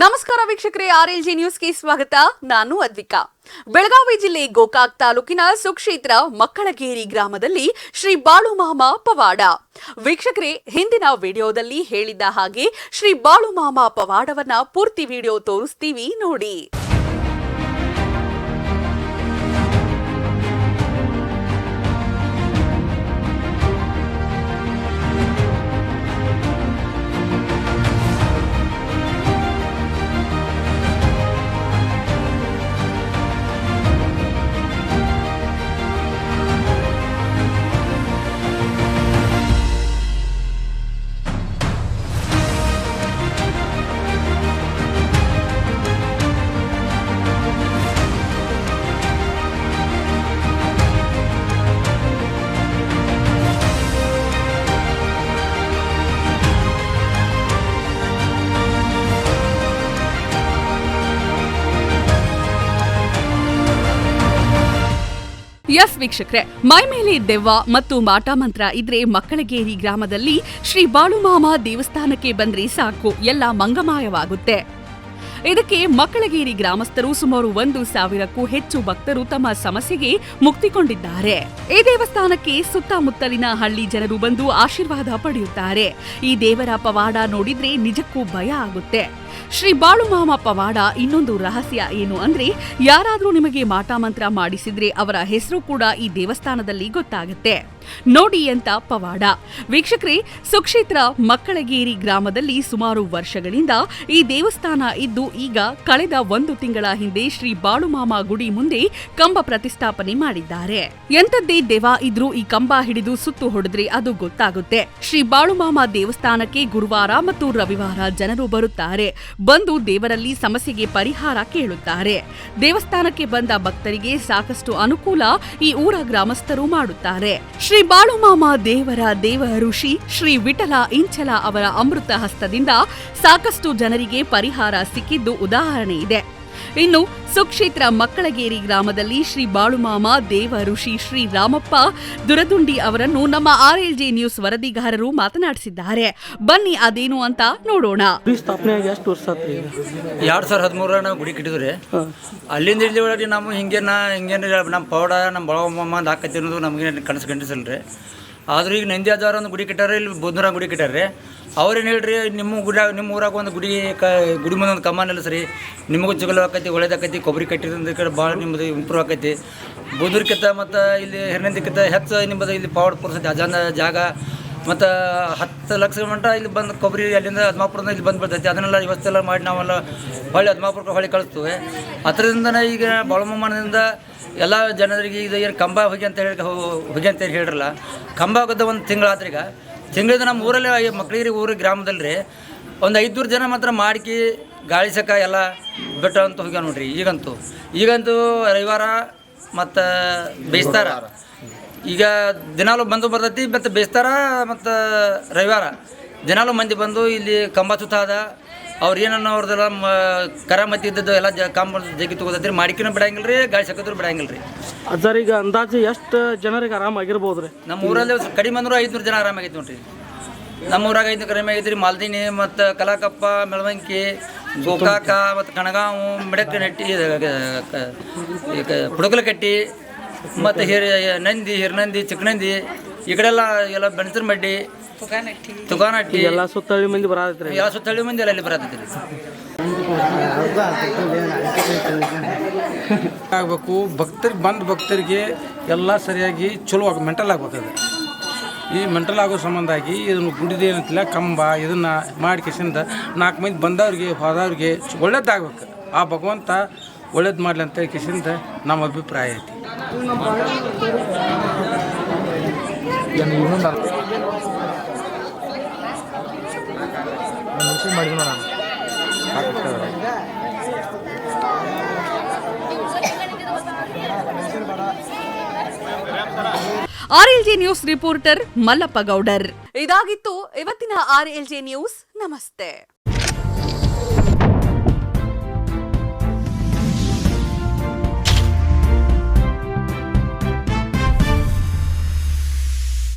ನಮಸ್ಕಾರ ವೀಕ್ಷಕರೇ R L G ನ್ಯೂಸ್ಗೆ ಸ್ವಾಗತ. ನಾನು ಅದ್ವಿಕಾ. ಬೆಳಗಾವಿ ಜಿಲ್ಲೆ ಗೋಕಾಕ್ ತಾಲೂಕಿನ ಸುಕ್ಷೇತ್ರ ಮಕ್ಕಳಗೇರಿ ಗ್ರಾಮದಲ್ಲಿ ಶ್ರೀ ಬಾಳುಮಾಮ ಪವಾಡ. ವೀಕ್ಷಕರೇ, ಹಿಂದಿನ ವಿಡಿಯೋದಲ್ಲಿ ಹೇಳಿದ್ದ ಹಾಗೆ ಶ್ರೀ ಬಾಳುಮಾಮ ಪವಾಡವನ್ನ ಪೂರ್ತಿ ವಿಡಿಯೋ ತೋರಿಸ್ತೀವಿ ನೋಡಿ. ಎಸ್ ವೀಕ್ಷಕರೇ, ಮೈ ಮೇಲೆ ದೆವ್ವ ಮತ್ತು ಮಾಟ ಮಂತ್ರ ಇದ್ರೆ ಮಕ್ಕಳಗೇರಿ ಗ್ರಾಮದಲ್ಲಿ ಶ್ರೀ ಬಾಳುಮಾಮ ದೇವಸ್ಥಾನಕ್ಕೆ ಬಂದ್ರೆ ಸಾಕು, ಎಲ್ಲ ಮಂಗಮಾಯವಾಗುತ್ತೆ. ಇದಕ್ಕೆ ಮಕ್ಕಳಗೇರಿ ಗ್ರಾಮಸ್ಥರು ಸುಮಾರು ಒಂದು ಸಾವಿರಕ್ಕೂ ಹೆಚ್ಚು ಭಕ್ತರು ತಮ್ಮ ಸಮಸ್ಯೆಗೆ ಮುಕ್ತಿಕೊಂಡಿದ್ದಾರೆ ಈ ದೇವಸ್ಥಾನಕ್ಕೆ ಸುತ್ತಮುತ್ತಲಿನ ಹಳ್ಳಿ ಜನರು ಬಂದು ಆಶೀರ್ವಾದ ಪಡೆಯುತ್ತಾರೆ. ಈ ದೇವರ ಪವಾಡ ನೋಡಿದ್ರೆ ನಿಜಕ್ಕೂ ಭಯ ಆಗುತ್ತೆ. ಶ್ರೀ ಬಾಳುಮಾಮ ಪವಾಡ ಇನ್ನೊಂದು ರಹಸ್ಯ ಏನು ಅಂದ್ರೆ, ಯಾರಾದರೂ ನಿಮಗೆ ಮಾಟ ಮಂತ್ರ ಮಾಡಿಸಿದ್ರೆ ಅವರ ಹೆಸರು ಕೂಡ ಈ ದೇವಸ್ಥಾನದಲ್ಲಿ ಗೊತ್ತಾಗುತ್ತೆ. ನೋಡಿ ಅಂತ ಪವಾಡ ವೀಕ್ಷಕರೇ, ಸುಕ್ಷೇತ್ರ ಮಕ್ಕಳಗೇರಿ ಗ್ರಾಮದಲ್ಲಿ ಸುಮಾರು ವರ್ಷಗಳಿಂದ ಈ ದೇವಸ್ಥಾನ ಇದ್ದು, ಈಗ ಕಳೆದ ಒಂದು ತಿಂಗಳ ಹಿಂದೆ ಶ್ರೀ ಬಾಳುಮಾಮ ಗುಡಿ ಮುಂದೆ ಕಂಬ ಪ್ರತಿಷ್ಠಾಪನೆ ಮಾಡಿದ್ದಾರೆ. ಎಂತದ್ದೇ ದೇವ ಇದ್ರೂ ಈ ಕಂಬ ಹಿಡಿದು ಸುತ್ತು ಹೊಡೆದ್ರೆ ಅದು ಗೊತ್ತಾಗುತ್ತೆ. ಶ್ರೀ ಬಾಳುಮಾಮ ದೇವಸ್ಥಾನಕ್ಕೆ ಗುರುವಾರ ಮತ್ತು ರವಿವಾರ ಜನರು ಬರುತ್ತಾರೆ. ಬಂದು ದೇವರಲ್ಲಿ ಸಮಸ್ಯೆಗೆ ಪರಿಹಾರ ಕೇಳುತ್ತಾರೆ. ದೇವಸ್ಥಾನಕ್ಕೆ ಬಂದ ಭಕ್ತರಿಗೆ ಸಾಕಷ್ಟು ಅನುಕೂಲ ಈ ಊರ ಗ್ರಾಮಸ್ಥರು ಮಾಡುತ್ತಾರೆ. ಶ್ರೀ ಬಾಳುಮಾಮ ದೇವರ ದೇವ ಋಷಿ ಶ್ರೀ ವಿಠಲ ಇಂಚಲ ಅವರ ಅಮೃತ ಹಸ್ತದಿಂದ ಸಾಕಷ್ಟು ಜನರಿಗೆ ಪರಿಹಾರ ಸಿಕ್ಕಿದ್ದು ಉದಾಹರಣೆ ಇದೆ. ಇನ್ನು ಸುಕ್ಷೇತ್ರ ಮಕ್ಕಳಗೇರಿ ಗ್ರಾಮದಲ್ಲಿ ಶ್ರೀ ಬಾಳುಮಾಮ ದೇವ ಋಷಿ ಶ್ರೀ ರಾಮಪ್ಪ ದುರದುಂಡಿ ಅವರನ್ನು ನಮ್ಮ ಆರ್ಎಲ್ಜೆ ನ್ಯೂಸ್ ವರದಿಗಾರರು ಮಾತನಾಡಿಸಿದ್ದಾರೆ. ಬನ್ನಿ ಅದೇನು ಅಂತ ನೋಡೋಣ. ಎರಡ್ ಸಾವಿರದ ಎಷ್ಟು ವರ್ಷ ಆತ್ರಿ ಈಗ? ಎರಡು ಸಾವಿರ ಹದಿಮೂರರ ನಾವು ಗುಡಿ ಕಟ್ಟಿದ್ರಿ ಅಲ್ಲಿಂದ ಇಲ್ಲಿ ಒಳಗೆ ನಮ್ಮ ಹಿಂಗೇನ ಹಿಂಗೇನು ನಮ್ಮ ಪೌಡ ನಮ್ಮ ಬಳಗಮ್ಮ ಅಂತ ಹಾಕತ್ತಿ ಅನ್ನೋದು ನಮಗೆ ಕನಸು ಕಂಡಿಸಲ್ರಿ ಆದ್ರೂ ಈಗ ನಂದಿ ಆಧಾರ ಒಂದು ಗುಡಿ ಕಟ್ಟಾರ, ಇಲ್ಲಿ ಬುದ್ಧರ ಗುಡಿ ಕಟ್ಟಾರ. ಅವ್ರೇನು ಹೇಳ್ರಿ, ನಿಮ್ಮ ಗುಡಿ ನಿಮ್ಮ ಊರಾಗ ಒಂದು ಗುಡಿ ಕ ಗುಡಿ ಮುಂದೆ ಒಂದು ಕಮಾನ್ ಸರಿ. ನಿಮಗೂ ಜಗಲ ಆಕೈತಿ ಒಳ್ಳೇದಾಕೈತಿ ಕೊಬ್ಬರಿ ಕಟ್ಟಿರೋದ್ರ ಕಡೆ ಭಾಳ ನಿಮ್ಮದು ಇಂಪ್ರೂವ್ ಆಕೈತಿ. ಬುದ್ಧರ್ಕಿಂತ ಮತ್ತು ಇಲ್ಲಿ ಹೆಣ್ಣಂದಿಕ್ಕಿಂತ ಹೆಚ್ಚು ನಿಮ್ಮದು ಇಲ್ಲಿ ಪಾವಡ್ ಪುರ್ಸತಿ ಅಜಾನ ಜಾಗ. ಮತ್ತು ಹತ್ತು ಲಕ್ಷ ಮಟ್ಟ ಇಲ್ಲಿ ಬಂದು ಕೊಬ್ಬರಿ ಅಲ್ಲಿಂದ ಅದ್ಮಾಪುರದಿಂದ ಇಲ್ಲಿ ಬಂದು ಬಿಡ್ತೈತಿ. ಅದನ್ನೆಲ್ಲ ವ್ಯವಸ್ಥೆ ಮಾಡಿ ನಾವೆಲ್ಲ ಹೊಳ್ಳಿ ಹದ್ಮಾಪುರಕ್ಕೆ ಹೊಳ್ಳಿ ಕಳಿಸ್ತೇವೆ. ಅದರಿಂದನೇ ಈಗ ಬಳಮಾನದಿಂದ ಎಲ್ಲ ಜನರಿಗೆ ಇದು ಏನು ಕಂಬ ಹೋಗಿ ಅಂತ ಹೇಳಿ ಹೋಗಿ ಅಂತ ಹೇಳಿ ಹೇಳ್ರಲ್ಲ, ಕಂಬ ಆಗೋದು ಒಂದು ತಿಂಗಳಾದ್ರೀಗ ತಿಂಗಳಿಂದ ನಮ್ಮ ಊರಲ್ಲೇ ಮಕ್ಕಳಿಗೆ ಊರ ಗ್ರಾಮದಲ್ಲಿ ರೀ ಒಂದು ಐದುನೂರು ಜನ ಮಾತ್ರ ಮಾಡ್ಕಿ ಗಾಳಿ ಸಕ ಎಲ್ಲ ಬೆಟ್ಟ ಅಂತ ಹೋಗ್ಯಾವ ನೋಡ್ರಿ ಈಗಂತೂ. ಈಗಂತೂ ರವಿವಾರ ಮತ್ತು ಬೇಯಿಸ್ತಾರ ಈಗ ದಿನಾಲು ಬಂದು ಬರ್ತೈತಿ ಮತ್ತು ಬೇಸ್ತಾರ ಮತ್ತು ರವಿವಾರ. ದಿನಾಲು ಮಂದಿ ಬಂದು ಇಲ್ಲಿ ಕಂಬ ಸುತ್ತಾದ ಅವ್ರು ಏನನ್ನ ಅವ್ರದ್ದೆಲ್ಲ ಮ ಕರ ಇದ್ದದ್ದು ಎಲ್ಲ ಜ ಕಂಬ ಜಗ್ಗಿ ಮಾಡಿಕಿನೂ ಬಿಡಂಗಿಲ್ಲ ರೀ ಗಾಳಿ ಸಕ್ಕದ್ರು ಬಿಡಂಗಿಲ್ಲ ರೀ ಸರ್ ಈಗ ಅಂದಾಜು ಎಷ್ಟು ಜನರಿಗೆ ಆರಾಮಾಗಿರ್ಬೋದು ರೀ ನಮ್ಮ ಊರಲ್ಲಿ ಕಡಿಮೆ ಅಂದ್ರೆ ಐದುನೂರು ಜನ ಆರಾಮಾಗೈತೆ ನೋಡ್ರಿ. ನಮ್ಮ ಊರಾಗ ಐದು ಕಡಿಮೆ ಆಗೈತೆ ರೀ ಮಾಲ್ದಿನಿ ಮತ್ತು ಕಲಾಕಪ್ಪ ಮೆಳವಂಕಿ ಗೋಕಾಕ ಮತ್ತು ಕಣಗಾವು ಮಿಡಕನಟ್ಟಿ ಈಗ ಪುಡಕಲಕಟ್ಟಿ ಮತ್ತು ಹಿರಿಯ ನಂದಿ ಹಿರನಂದಿ ಚಿಕ್ಕನಂದಿ ಈ ಕಡೆಲ್ಲ ಎಲ್ಲ ಬೆಣಸರ ಮಡ್ಡಿ ತುಗಾನಟ್ಟಿ. ಎಲ್ಲ ಸುತ್ತಳ್ಳಿ ಮಂದಿ ಬರತ್ತೈತ್ರಿ ಎಲ್ಲ ಸುತ್ತಳ್ಳಿ ಮಂದಿ ಎಲ್ಲ ಇಲ್ಲಿ ಬರತೈತ್ರಿ. ಆಗ್ಬೇಕು ಭಕ್ತರಿಗೆ ಬಂದ ಭಕ್ತರಿಗೆ ಎಲ್ಲ ಸರಿಯಾಗಿ ಚಲೋ ಆಗ ಮೆಂಟಲ್ ಆಗ್ಬೇಕದು ಈ ಮೆಂಟಲ್ ಆಗೋ ಸಂಬಂಧಾಗಿ ಇದನ್ನು ಗುಡಿದ ಏನಂತಿಲ್ಲ ಕಂಬ ಇದನ್ನು ಮಾಡಿ ಕಿಸಿಂದ ನಾಲ್ಕು ಮಂದಿ ಬಂದವ್ರಿಗೆ ಹೋದವ್ರಿಗೆ ಒಳ್ಳೇದಾಗಬೇಕು ಆ ಭಗವಂತ ಒಳ್ಳೇದು ಮಾಡಲಿ ಅಂತ ಕಿಸಿಂದ ನಮ್ಮ ಅಭಿಪ್ರಾಯ ಐತಿ. RLJ news reporter Mallappa Gowdar. ಇದಾಗಿತ್ತು ಇವತ್ತಿನ ಆರ್ಎಲ್ಜೆ ನ್ಯೂಸ್. ನಮಸ್ತೆ.